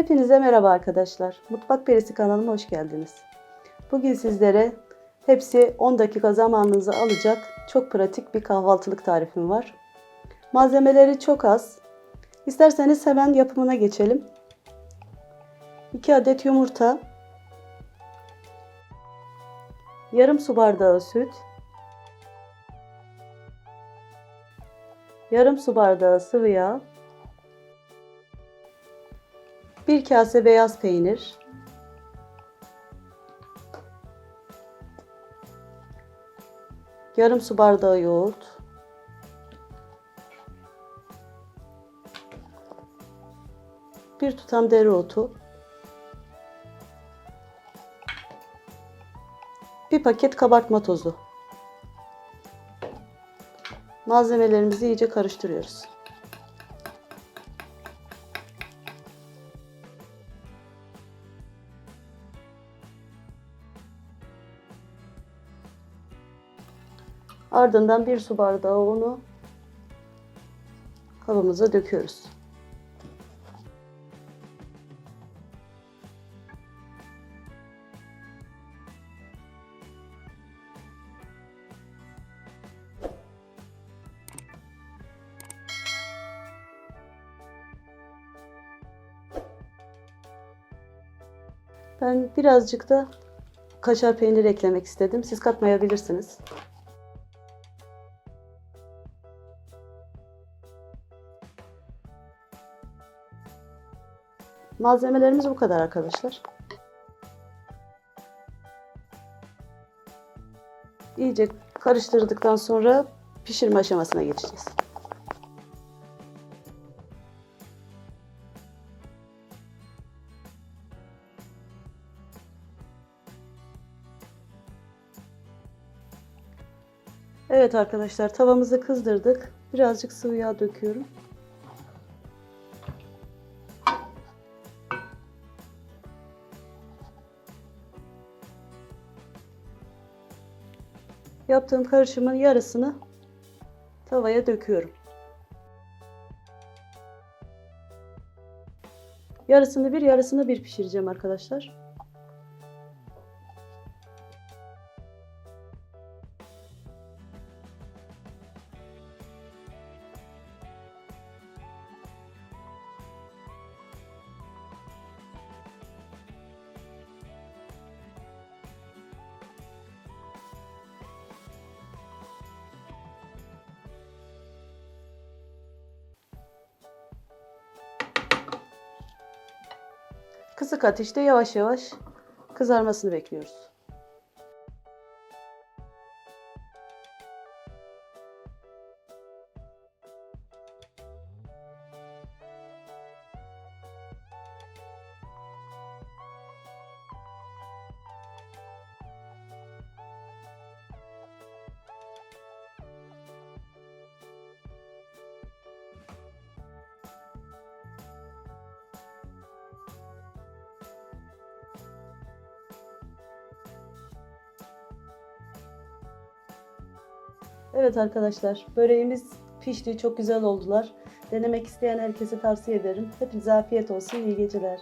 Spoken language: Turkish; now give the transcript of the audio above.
Hepinize merhaba arkadaşlar. Mutfak Perisi kanalıma hoş geldiniz. Bugün sizlere hepsi 10 dakika zamanınızı alacak çok pratik bir kahvaltılık tarifim var. Malzemeleri çok az. İsterseniz hemen yapımına geçelim. 2 adet yumurta, yarım su bardağı süt, yarım su bardağı sıvı yağ, 1 kase beyaz peynir, yarım su bardağı yoğurt, bir tutam dereotu, bir paket kabartma tozu. Malzemelerimizi iyice karıştırıyoruz. Ardından bir su bardağı unu kabımıza döküyoruz. Ben birazcık da kaşar peyniri eklemek istedim. Siz katmayabilirsiniz. Malzemelerimiz bu kadar arkadaşlar. İyice karıştırdıktan sonra pişirme aşamasına geçeceğiz. Evet arkadaşlar tavamızı kızdırdık. Birazcık sıvı yağ döküyorum. Yaptığım karışımın yarısını tavaya döküyorum. Yarısını bir, yarısını bir pişireceğim arkadaşlar. Kısık ateşte yavaş yavaş kızarmasını bekliyoruz. Evet arkadaşlar böreğimiz pişti çok güzel oldular. Denemek isteyen herkese tavsiye ederim. Hepinize afiyet olsun iyi geceler.